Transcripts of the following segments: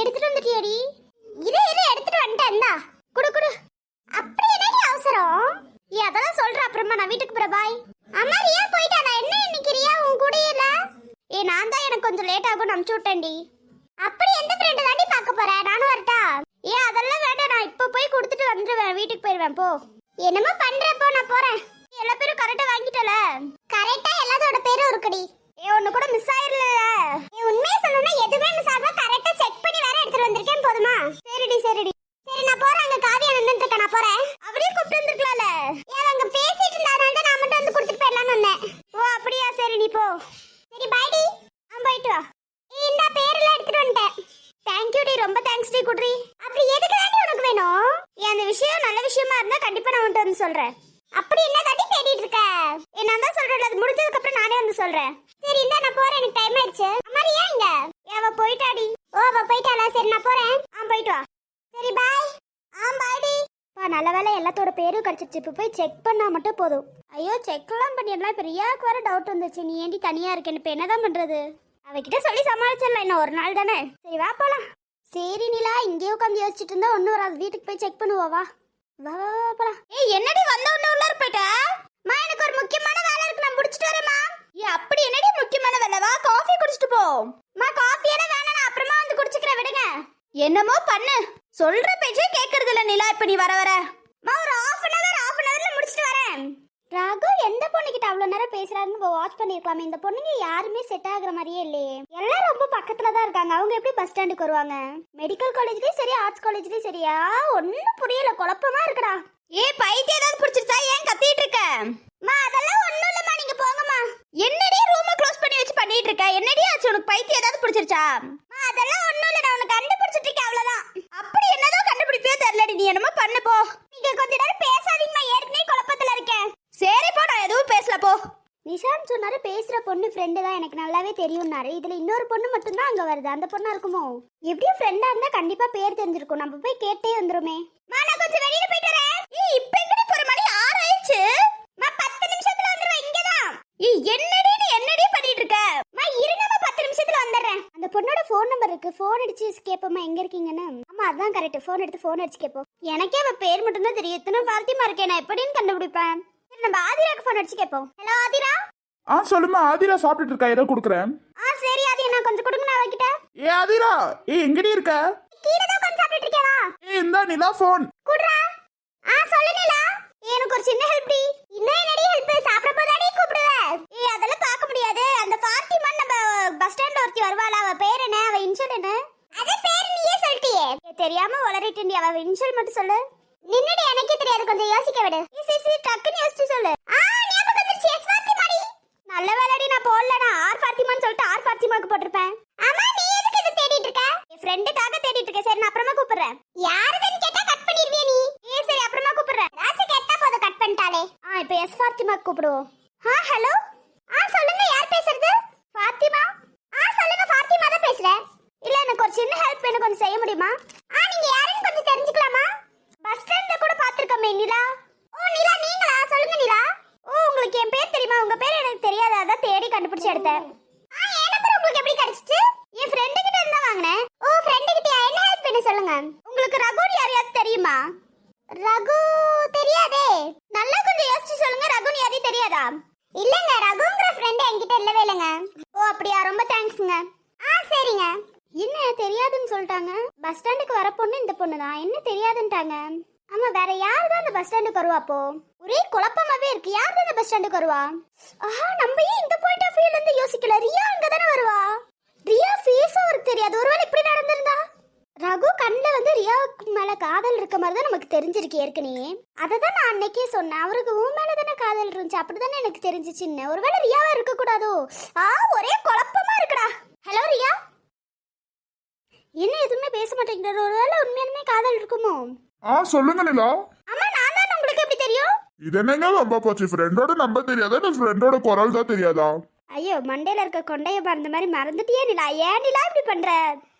எடுத்துட்டு வந்துட்டியாடி. இரு இரு எடுத்துட்டு வந்துட்டேன் இந்தா. குடு குடு. அப்படி என்னடி அவசரம்? ஏ அதெல்லாம் சொல்ற அப்புறமா நான் வீட்டுக்கு போற பாய். அம்மா ரியா நான் என்ன நினைக்கிறியா உன் கூட இல்ல? ஏ நான் தான் எனக்கு கொஞ்சம் லேட் ஆகும் அனுப்பிச்சு விட்டேன்டி. அப்படி எந்த ஃப்ரெண்டு தாண்டி பார்க்க போறேன் நானும் வரட்டா? ஏ அதெல்லாம் வேண்டாம் நான் இப்போ போய் கொடுத்துட்டு வந்துடுவேன் வீட்டுக்கு போயிடுவேன் போ. என்னமோ பண்றப்போ நான் போறேன். எல்லா பேரும் கரெக்டா வாங்கிட்டல? கரெக்டா எல்லாத்தோட பேரும் இருக்குடி. ஏ ஒண்ணு கூட மிஸ் ஆயிரல ஏ உண்மையை சொல்லணும்னா எதுவுமே மிஸ் ஆகாம கரெக்டா செக் பண்ணி வேற எடுத்துட்டு வந்திருக்கேன் போதுமா சரிடி சரிடி சரி நான் போறேன் அங்க காவியா நின்னுட்டு இருக்கேன் நான் போறேன் அவளையும் கூப்பிட்டு வந்திருக்கலாம்ல ஏன் அங்க பேசிட்டு இருந்தாங்க தான் நான் மட்டும் வந்து கொடுத்துட்டு போயிடலாம்னு வந்தேன் ஓ அப்படியா சரி நீ போ சரி பைடி ஆ போயிட்டு வா ஏய் இந்த பேரெல்லாம் எடுத்துட்டு வந்துட்டேன் தேங்க்யூ டி ரொம்ப தேங்க்ஸ் டி குட்ரி அப்படி எதுக்கு தாண்டி உனக்கு வேணும் ஏன் அந்த விஷயம் நல்ல இருந்தா கண்டிப்பா நான் உன்கிட்ட வந்து சொல்றேன். அப்படி என்ன தாண்டி தேடிட்டு இருக்க? என்ன தான் சொல்றேன் அது முடிஞ்சதுக்கு அப்புறம் நானே வந்து சொல்றேன். சரி இந்த நான் போறேன் எனக்கு டைம் ஆயிடுச்சு. அம்மா ஏன் இங்க? ஏ, அவ போயிட்டாடி. ஓ அவ போயிட்டாளா? சரி நான் போறேன். ஆ போயிட்டு வா. சரி பாய் ஆ பாய் டி. பா நல்ல வேலை எல்லாத்தோட பேரும் கிடைச்சிருச்சு. இப்போ போய் செக் பண்ணா மட்டும் போதும். ஐயோ செக்லாம் பண்ணிடலாம். இப்போ ரியாவுக்கு வர டவுட் வந்துச்சு நீ ஏண்டி தனியா இருக்கேன்னு. இப்போ என்னதான் பண்றது? அவகிட்ட சொல்லி சமாளிச்சிடலாம். இன்னும் ஒரு நாள் தானே? சரி வா போலாம். சரி நிலா இங்கேயே உட்காந்து யோசிச்சுட்டு இருந்தா ஒன்றும் வராது. வீட்டுக்கு போய் செக் பண்ணுவோவா வா வா வா, போலாம். ஏய் என்னடி வந்த உடனே உள்ளார போயிட்ட? மா எனக்கு ஒரு முக்கியமான வேலை இருக்கு. நான் முடிச்சிட்டு வரேம்மா ஏ அப்படி என்னடி முக்கியமான வேலை? வா காஃபி குடிச்சிட்டு போ. மா காஃபி எல்லாம் வேணாம். நான் அப்புறமா வந்து குடிச்சுக்கிறேன் விடுங்க. என்னமோ பண்ணு. சொல்ற பேச்சே கேக்குறது இல்ல நிலா இப்ப நீ வர வர மா ஒரு half an hour half an அவர்ல முடிச்சிட்டு வரேன் ராகு எந்த பொண்ணுகிட்ட அவ்வளவு நேரம் பேசுறாருன்னு வாட்ச் பண்ணிருக்கலாமே. இந்த பொண்ணுங்க யாருமே செட் ஆகுற மாதிரியே இல்லையே. எல்லாம் ரொம்ப பக்கத்துல தான் இருக்காங்க. அவங்க எப்படி பஸ் ஸ்டாண்டுக்கு வருவாங்க? மெடிக்கல் காலேஜ்லயும் சரி ஆர்ட்ஸ் காலேஜ்லயும் சரியா ஒன்னும் புரியல. குழப்பமா இருக்குடா. ஏ பைத்தியம் ஏதாவது பிடிச்சிருச்சா? ஏன் கத்திட்டு இருக்க? மா அதெல்லாம் ஒண்ணும் இல்லம்மா. நீங்க போங்கம்மா. என்னடி ரூம க்ளோஸ் பண்ணி வச்சு பண்ணிட்டு இருக்க? என்னடி ஆச்சு? உனக்கு பைத்தியம் ஏதாவது பிடிச்சிருச்சா? மா அதெல்லாம் ஒண்ணும் இல்ல நான் உனக்கு கண்டுபிடிச்சிட்டு இருக்கேன் அவ்வளவுதான் அப்படி என்னதான் கண்டுபிடிப்பே தெரியலடி நீ என்னமோ பண்ணு போ நீங்க கொஞ்ச நேரம் பேசாதீங்கம்மா ஏற்கனவே குழப்பத்துல இருக்கேன் சரி போ நான் எதுவும் பேசல போ நிஷாந்த் சொன்னாரு பேசுற பொண்ணு ஃப்ரெண்டு தான் எனக்கு நல்லாவே தெரியும்னாரு. இதுல இன்னொரு பொண்ணு மட்டும்தான் அங்க வருது. அந்த பொண்ணா இருக்குமோ? எப்படியும் ஃப்ரெண்டா இருந்தா கண்டிப்பா பேர் தெரிஞ்சிருக்கும். நம்ம போய் கேட்டே வந்துருமே. மா நான் கொஞ்சம் வெளியில போயிட்டு வரேன். ஏய் இப்போ எங்கடி போற மணி? ஆறு ஆயிடுச்சு மா பத்து நிமிஷத்துல வந்துருவேன் இங்கதான். ஏய் என்னடி நீ என்னடி பண்ணிட்டு இருக்க? மா இருங்கம்மா பத்து நிமிஷத்துல வந்துடுறேன். அந்த பொண்ணோட ஃபோன் நம்பர் இருக்கு. ஃபோன் அடிச்சு கேப்போமா எங்க இருக்கீங்கன்னு. ஆமா அதான் கரெக்ட் ஃபோன் எடுத்து ஃபோன் அடிச்சு கேப்போம். எனக்கே அவ பேர் மட்டும் தான் தெரியும். இத்தனை ஃபால்த்தியமா இருக்கேன் நான் எப்படின்னு கண்டுபிடிப்பேன்? நம்ம ஆதிராக்கு ஃபோன் அடிச்சு கேப்போம். ஹலோ ஆதிரா? ஆ சொல்லுமா ஆதிரா சாப்பிட்டுட்டு இருக்கா ஏதோ கொடுக்குறேன். ஆ சரி ஆதி நான் கொஞ்சம் கொடுங்க நான் அவகிட்ட. ஏ ஆதிரா ஏ எங்கடி இருக்க? கீழே தான் கொஞ்சம் சாப்பிட்டுட்டு இருக்கேனா ஏ இந்தா நிலா ஃபோன் குடுறா. ஆ சொல்லு நிலா. எனக்கு ஒரு சின்ன ஹெல்ப் டி. இன்னும் என்னடி ஹெல்ப் சாப்பிட போதாடி கூப்பிடுவ. ஏய் அதெல்லாம் பார்க்க முடியாது. அந்த ஃபாத்திமா நம்ம பஸ் ஸ்டாண்ட்ல ஒருத்தி வருவாளா அவ பேர் என்ன? அவ இன்ஷியல் என்ன? அத பேர் நீயே சொல்லிட்டியே. தெரியாம உளறிட்டு அவ இன்ஷியல் மட்டும் சொல்லு. நின்னடி எனக்கே தெரியாது. கொஞ்சம் யோசிக்க விடு. டக்குன்னு யோசிச்சு சொல்லு ஆ ஞாபகம் வந்துருச்சு எஸ் ஃபாத்திமாடி நல்ல வேலைடி நான் போடலனா ஆர் ஃபாத்திமான்னு சொல்லிட்டு ஆர் ஃபாத்திமாக்கு போட்டிருப்பேன் ஆமா நீ எதுக்கு இதை தேடிட்டு இருக்க என் ஃப்ரெண்டுக்காக தேடிட்டு இருக்கேன் சரி நான் அப்புறமா கூப்பிடுறேன். யாருதுன்னு கேட்டா கட் பண்ணிடுவிய நீ? ஏ சரி அப்புறமா கூப்பிடுறேன். ராசி கேட்டா போதும் கட் பண்ணிட்டாலே. ஆ இப்போ எஸ் ஃபாத்திமா கூப்பிடுவோம். ஆ ஹலோ ஆ சொல்லுங்க யார் பேசுறது? ஃபாத்திமா? ஆ சொல்லுங்க ஃபாத்திமா தான் பேசுறேன். இல்ல எனக்கு ஒரு சின்ன ஹெல்ப் எனக்கு கொஞ்சம் செய்ய முடியுமா? ஆ நீங்க யாருன்னு கொஞ்சம் தெரிஞ்சுக்கலாமா? பஸ் ஸ்டாண்ட்ல கூட பாத்துருக்கோமே நிலா. ஓ நிலா நீங்களா? சொல்லுங்க நிலா. ஓ உங்களுக்கு என் பேர் தெரியுமா? உங்க பேர் எனக்கு தெரியாது அதான் தேடி கண்டுபிடிச்சு எடுத்தேன். ஆ என் நம்பர் உங்களுக்கு எப்படி கிடைச்சிச்சு? என் ஃப்ரெண்டு கிட்ட இருந்தா வாங்கினேன். ஓ ஃப்ரெண்டு கிட்ட என்ன ஹெல்ப் பண்ண சொல்லுங்க. உங்களுக்கு ரகு யாரையாவது தெரியுமா? ரகு தெரியாதே. நல்லா கொஞ்சம் யோசிச்சு சொல்லுங்க ரகுன்னு யாரையும் தெரியாதா? இல்லங்க ரகுங்கிற ஃப்ரெண்ட் என்கிட்ட இல்லவே இல்லைங்க. ஓ அப்படியா? ரொம்ப தேங்க்ஸ்ங்க ஆ சரிங்க. என்ன தெரியாதுன்னு சொல்லிட்டாங்க? பஸ் ஸ்டாண்டுக்கு வர பொண்ணு இந்த பொண்ணு தான் என்ன தெரியாதுன்ட்டாங்க? ஆமா வேற யார் தான் அந்த பஸ் ஸ்டாண்டுக்கு வருவா அப்போ? ஒரே குழப்பமாவே இருக்கு. யார் தான் அந்த பஸ் ஸ்டாண்டுக்கு வருவா? ஆஹா நம்ம ஏன் இந்த பாயிண்ட் ஆஃப் வியூல இருந்து யோசிக்கல? ரியா அங்க தானே வருவா. ரியா ஃபேஸும் அவருக்கு தெரியாது. ஒருவேளை இப்படி நடந்திருந்தா? ரகு கண்ணில் வந்து ரியாவுக்கு மேல காதல் இருக்க மாதிரி தான் நமக்கு தெரிஞ்சிருக்கு ஏற்கனவே. அதை தான் நான் அன்னைக்கே சொன்னேன். அவருக்கு உன் மேல தானே காதல் இருந்துச்சு. அப்படிதானே எனக்கு தெரிஞ்சிச்சுன்னு. ஒருவேளை ரியாவா இருக்க கூடாதோ? ஆ ஒரே குழப்பமா இருக்குடா. ஹலோ ரியா? என்ன எதுவுமே பேச மாட்டேங்கிறாரு ஒருவேளை உண்மையாலுமே காதல் இருக்குமோ? ஆ சொல்லுங்க நிலா. அம்மா நான் தான் உங்களுக்கு எப்படி தெரியும்? இது என்னங்க ரொம்ப போச்சு? ஃப்ரெண்டோட நம்பர் தெரியாதா? இல்ல ஃப்ரெண்டோட குரல் தான் தெரியாதா? ஐயோ மண்டையில இருக்க கொண்டைய மறந்த மாதிரி மறந்துட்டியே நிலா. ஏன் நிலா இப்படி பண்ற?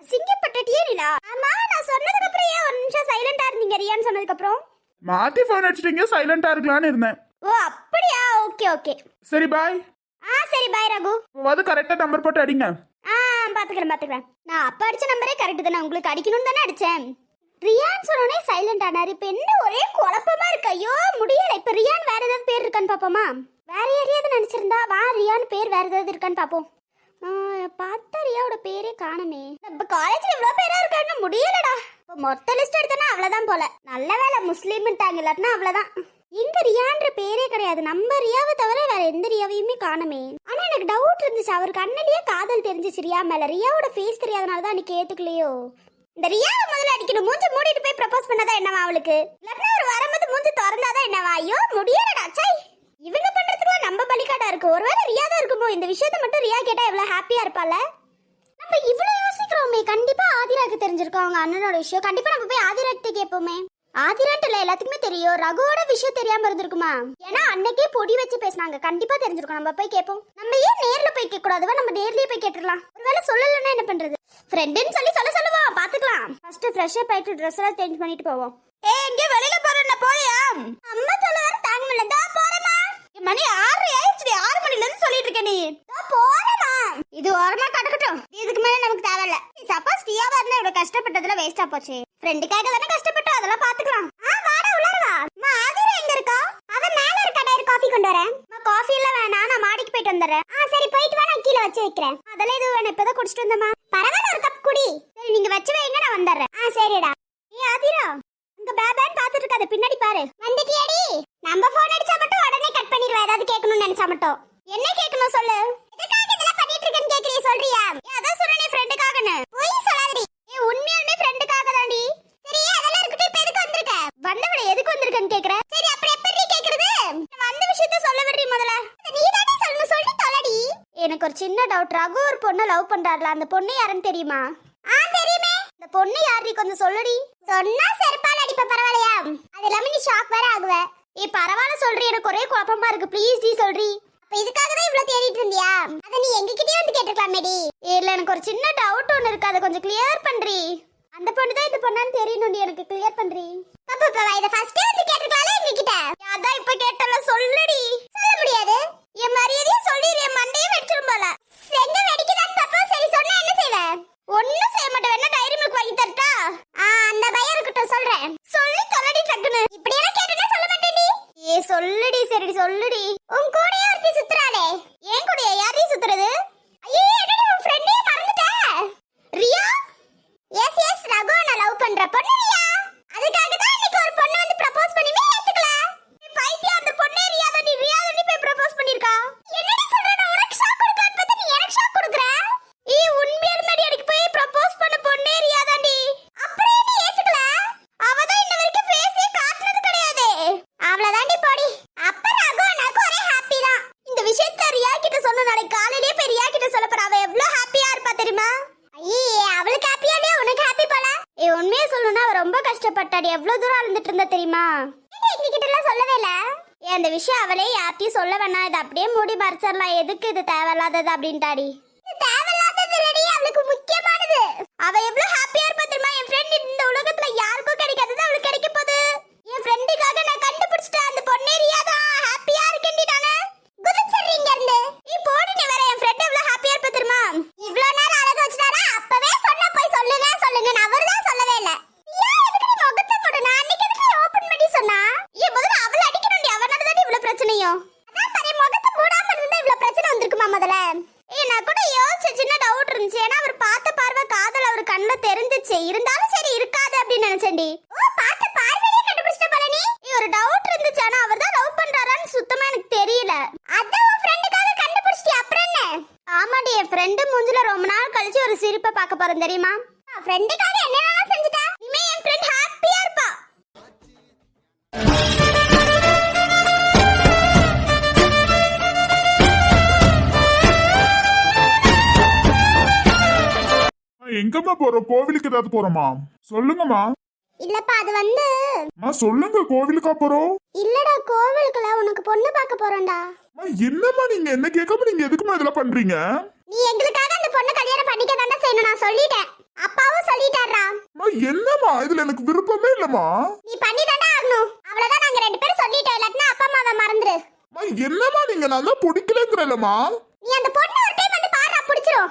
அசிங்கப்பட்டுட்டியே நிலா. ஆமா நான் சொன்னதுக்கு அப்புறம் ஏன் ஒரு நிமிஷம் சைலண்டா இருந்தீங்க? ரியான்னு சொன்னதுக்கு அப்புறம்? மாத்தி ஃபோன் அடிச்சிட்டீங்க சைலண்டா இருக்கலாம்னு இருந்தேன். ஓ அப்படியா? Okay okay. சரி பாய் ஆ சரி பாய் ரகு. வந்து கரெக்டா நம்பர் போட்டு அடிங்க. ஆ பாத்துக்கிறேன் பாத்துக்கிறேன். நான் அப்ப அடிச்ச நம்பரே கரெக்ட் தானே? உங்களுக்கு அடிக்கணும்னு தானே அடிச்சேன். ரியான் சொன்னோடனே சைலண்ட் ஆனாரு. இப்ப என்ன ஒரே குழப்பமா இருக்கு? ஐயோ முடியல. இப்ப ரியான் வேற ஏதாவது பேர் இருக்கான்னு பாப்போமா வேற யாரையாவது நினைச்சிருந்தா வா ரியான்னு பேர் வேற ஏதாவது இருக்கான்னு பாப்போம். பார்த்தா ரியாவோட பேரே காணமே. நம்ம காலேஜ்ல இவ்வளவு பேரா இருக்காங்க முடியலடா. இப்போ மொத்த லிஸ்ட் எடுத்தனா அவ்வளவுதான் போல. நல்ல வேலை முஸ்லீம்ட்டாங்க இல்லாட்டினா அவ்வளவுதான். இங்க ரியான்ற பேரே கிடையாது. நம்ம ரியாவை தவிர வேற எந்த ரியாவையுமே காணமே. ஆனா எனக்கு டவுட் இருந்துச்சு. அவர் கண்ணிலேயே காதல் தெரிஞ்சிச்சு ரியா மேல. ரியாவோட ஃபேஸ் தெரியாதனால தான் நீ கேட்டுக்கலையோ இந்த ரியாவை முதல்ல அடிக்கணும். மூஞ்சி மூடிட்டு போய் ப்ரப்போஸ் பண்ணாதான் என்னவா அவளுக்கு? இல்லாட்டினா அவர் வரும்போது மூஞ்சி திறந்தாதான் என்னவா? ஐயோ முடியலடா. சை இவங்க பண்றதுக்குலாம் நம்ம பலிக்காட்டா இருக்கு. ஒருவேளை ரியா தான் இருக்குமோ? இந்த விஷயத்த மட்டும் ரியா கேட்டா எவ்வளவு ஹாப்பியா இருப்பால நம்ம இவ்வளவு யோசிக்கிறோமே. கண்டிப்பா ஆதிராக்கு தெரிஞ்சிருக்கோம் அவங்க அண்ணனோட விஷயம். கண்டிப்பா நம்ம போய் ஆதிராக்கிட்ட கேட்போமே. ஆதிரான்ட்டு இல்ல எல்லாத்துக்குமே தெரியும். ரகுவோட விஷயம் தெரியாம இருந்திருக்குமா? ஏன்னா அன்னைக்கே பொடி வச்சு பேசினாங்க. கண்டிப்பா தெரிஞ்சிருக்கும். நம்ம போய் கேட்போம். நம்ம ஏன் நேர்ல போய் கேட்க கூடாதுவா நம்ம நேர்லயே போய் கேட்டுடலாம். ஒருவேளை சொல்லலன்னா என்ன பண்றது? ஃப்ரெண்டுன்னு சொல்லி சொல்ல சொல்லுவா பாத்துக்கலாம். ஃபர்ஸ்ட் ஃப்ரெஷ் அப் ஆயிட்டு ட்ரெஸ் எல்லாம் சேஞ்ச் பண்ணிட்டு போவோம். ஏ எங்க வெளியில போறேன்னா போறியா? அம்மா சொல்ல வர தாங்க முடியல தா போறேமா மணி ஆறு ஆயிடுச்சு ஆறு மணில இருந்து சொல்லிட்டு இருக்க நீ போறமா இது ஓரமா கடக்கட்டும். இதுக்கு மேல நமக்கு தேவையில்ல. சப்போஸ் டியாவா இருந்தா இவ்வளவு கஷ்டப்பட்டதுல வேஸ்டா போச்சு. ஃப்ரெண்டுக்காக தானே கஷ்டப்பட்டோம் அதெல்லாம் பாத்துக்கலாம். ஆ வாடா உள்ளார வா. அம்மா ஆதிரா எங்க இருக்கா? அவ மேல இருக்க டயர் காஃபி கொண்டு வரேன். அம்மா காஃபி இல்ல வேணாம் நான் மாடிக்கு போயிட்டு வந்துடுறேன். ஆ சரி போயிட்டு வா நான் கீழே வச்சு வைக்கிறேன். அதெல்லாம் எதுவும் வேணாம் இப்பதான் குடிச்சிட்டு வந்தமா பரவாயில்ல ஒரு கப் குடி. சரி நீங்க வச்சு வைங்க நான் வந்துடுறேன். ஆ சரிடா. ஏ ஆதிரா. அங்க பேபேன் பாத்துட்டு இருக்காத பின்னாடி பாரு. வந்துட்டியாடி? நம்ம போன் அடிச்சா மட்டும் உடனே கட் பண்ணிடுவா ஏதாவது கேட்கணும்னு நினைச்சா மட்டும். என்ன கேட்கணும் சொல்லு? எதுக்காக இதெல்லாம் பண்ணிட்டு இருக்கேன்னு சொல்றியா? அதான் சொல்றேன் ஃப்ரெண்டுக்காகன்னு போய் சொல்லாதடி. ஏ உண்மையாலுமே ஃப்ரெண்டுக்காக தான்டி சரி அதெல்லாம் இருக்கட்டும் இப்ப எதுக்கு வந்திருக்க? வந்தவள எதுக்கு வந்திருக்கேன்னு கேக்குற? சரி அப்புறம் எப்படி நீ கேக்குறது? வந்த விஷயத்த சொல்ல விடுறீ முதல்ல. நீ தானே சொல்லணும் சொல்லி தொலடி. எனக்கு ஒரு சின்ன டவுட் ரகு ஒரு பொண்ணை லவ் பண்றாருல அந்த பொண்ணு யாருன்னு தெரியுமா? ஆ தெரியுமே. இந்த பொண்ணு யாரு கொஞ்சம் சொல்லுடி. சொன்னா அது இல்லாம நீ ஷாக் வேற ஆகுவ. ஏ பரவாயில்ல சொல்றி எனக்கு ஒரே குழப்பமா இருக்கு. ப்ளீஸ் டி சொல்றி. அப்ப இதுக்காக தான் இவ்வளவு தேடிட்டு இருந்தியா? அத நீ எங்ககிட்டயே வந்து கேட்டுக்கலாமேடி இல்ல எனக்கு ஒரு சின்ன டவுட் ஒன்னு இருக்கு. அதை கொஞ்சம் கிளியர் பண்றி. அந்த பொண்ணு தான் இந்த பொண்ணான்னு தெரியணும்டி எனக்கு கிளியர் பண்றி. பாப்பா பாப்பா இத ஃபர்ஸ்ட் வந்து கேட்டுக்கலாம்ல எங்ககிட்ட? அதான் இப்ப கேட்டல சொல்லுடி. சொல்ல முடியாது. என் மரியாதையும் சொல்லிடு என் மண்டையை போல எங்க வெடிக்குதான்னு பாப்பா சரி சொன்னா என்ன செய்வ ஒண்ணும் செய்ய மாட்டேன் வேணா டைரி மில்க் வாங்கி தரட்டா ஆ அந்த பயம் இருக்கட்டும் சொல்றேன் சொல்லி தொலைடி டக்குனு இப்படி எல்லாம் கேட்டனா சொல்ல மாட்டேடி ஏ சொல்லுடி சரிடி சொல்லுடி உன் கூடயே ஒருத்தி சுத்துறாளே ஏன் கூடயே யாரையும் சுத்துறது ஐயோ என்னடி உன் ஃப்ரெண்டே மறந்துட்ட ரியா எஸ் எஸ் ரகு நான் லவ் பண்ற பொண்ணு ரியா அதுக்காக தான் இன்னைக்கு ஒரு பொண்ணு வந்து ப்ரப்போஸ் பண்ணிமே ஏத்துக்கல நீ பைத்தியம் அந்த பொண்ணே ரியா தான் நீ ரியா தான் போய் ப்ரப்போஸ் பண்ணிருக்கா என்னடி சொல்ற நான் உனக்கு ஷாக் கொடுக்கறேன்னு பார்த்தா நீ எனக்கு ஷாக் கொடுக்கற ஏ உண்மையாலுமே எனக்கு போய் ப்ரப்போஸ் பண்ண பொண்ணே ரியா தான்டி அப்புறம் நீ ஏத்துக்கல அவ தான் இன்ன வரைக்கும் ஃபேஸே காட்டுனது கிடையாது அவ்வளவுதாண்டி போடி அப்ப ரகு எனக்கு ஒரே ஹாப்பி தான் இந்த விஷயத்த ரியா கிட்ட சொன்ன நாளைக்கு காலையிலேயே போய் ரியா கிட்ட சொல்ல போற அவ எவ்வளவு ஹாப்பியா இருப்பா தெரியுமா ஐயே அவளுக்கு ஹாப்பியா இல்லையா உனக்கு ஹாப்பி போல ஏ உண்மையை சொல்லணும்னா அவ ரொம்ப கஷ்டப்பட்டாடி எவ்வளவு தூரம் அழுந்துட்டு இருந்தா தெரியுமா? எங்ககிட்ட எல்லாம் சொல்லவே இல்ல. ஏ அந்த விஷயம் அவளே யார்ட்டையும் சொல்ல வேணாம். இதை அப்படியே மூடி மறைச்சிடலாம். எதுக்கு இது தேவையில்லாதது அப்படின்ட்டாடி இது தேவையில்லாதது இல்லடி அவளுக்கு முக்கியமானது அவ எவ்வளவு ஹாப்பியா இருப்பா தெரியுமா என் ஃப்ரெண்ட் இந்த உலகத்துல யாருக்கும் கிடைக்காதது அவளுக்கு கிடைக்க போகுது என் ஃப்ரெண்டுக்காக நான் கண்டுபிடிச்சிட்டேன் அந்த பொண்ணே ரியா தான் ஹாப்பியா இருக்கேன்டி நானு குதிச்சிடுறீங்க இருந்து நீ போடு நீ வேற என் ஃப்ரெண்ட் எவ்வளவு ஹாப்பியா இருப்ப தெரியுமா இவ்ளோ நேரம் அழகு வச்சுட்டாரா அப்பவே சொன்ன போய் சொல்லுங்க சொல்லுங்க அவர் தான் சொல்லவே இல்ல ஏன் எதுக்கு நீ முகத்தை மூடு நான் அன்னைக்கு எதுக்கு நீ ஓபன் பண்ணி சொன்னா ஏன் முதல்ல அவள அடிக்கணும்டி அவனால தான் இவ்வளவு பிரச்சனையும் அதான் பாரு முகத்தை மூடாம இருந்தா இவ்வளவு பிரச்சனை வந்திருக்குமா முதல்ல ஏய் நான் கூட யோசிச்ச சின்ன டவுட் இருந்துச்சு ஏன்னா அவர் பார்த்த பார்வை காதல் அவர் கண்ணுல தெரிஞ்சுச்சு இருந்தாலும் சரி இருக்காது அப்படின்னு நினைச்சேன்டி ஓ பார்த்த பார்வையிலே கண்டுபிடிச்சிட்ட போல நீ ஏய், ஒரு டவுட் இருந்துச்சு ஆனா அவர் தான் லவ் பண்றாரான்னு சுத்தமா எனக்கு தெரியல அதான் உன் ஃப்ரெண்டுக்காக கண்டுபிடிச்சிட்டி அப்புறம் என்ன ஆமாடி என் ஃப்ரெண்டு மூஞ்சில ரொம்ப நாள் கழிச்சு ஒரு சிரிப்பை பார்க்க போறேன் தெரியுமா? ஃப்ரெண்டுக்காக என்னென்னலாம் செஞ்சுட்டா? இனிமே என் ஃப்ரெண்ட் ஹாப்பியா இருப்பா. எங்கம்மா போறோம் கோவிலுக்கு ஏதாவது போறோமா? சொல்லுங்கம்மா. இல்லப்பா அது வந்து அம்மா சொல்லுங்க கோவிலுக்கா போறோம்? இல்லடா கோவிலுக்குல உனக்கு பொண்ணு பார்க்க போறோம்டா. என்னம்மா நீங்க? என்ன கேட்காம நீங்க எதுக்குமா இதெல்லாம் பண்றீங்க? நீ எங்களுக்காக அந்த பொண்ணு கல்யாணம் பண்ணிக்க தாண்டா செய்யணும் நான் சொல்லிட்டேன். அப்பாவும் சொல்லிட்டாரா என்னம்மா? இதுல எனக்கு விருப்பமே இல்லம்மா. நீ பண்ணி தாண்டா ஆகணும். அவ்வளவுதான் நாங்க ரெண்டு பேரும் சொல்லிட்டோம். இல்லாட்டினா அப்பா அம்மாவை மறந்துரு. என்னம்மா நீங்க? நான் தான் பிடிக்கலங்கிறல்லம்மா நீ அந்த பொண்ணு ஒரு டைம் வந்து பாரு பிடிச்சிரும்.